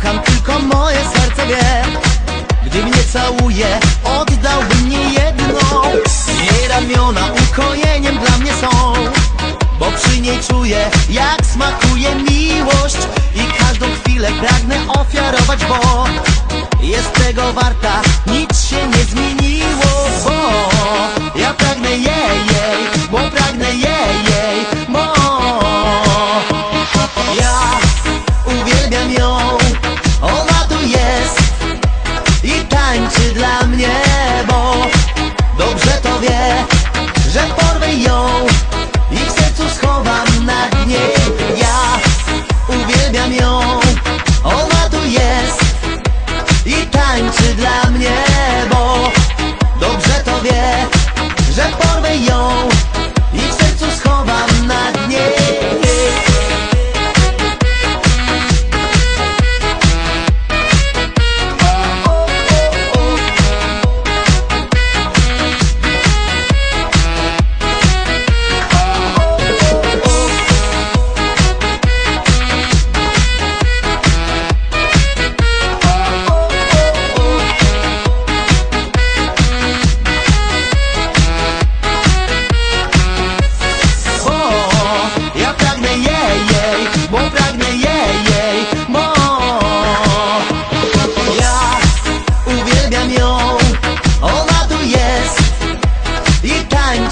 kocham, tylko moje serce wie Gdy mnie całuje, ją i w sercu schowam na dnie.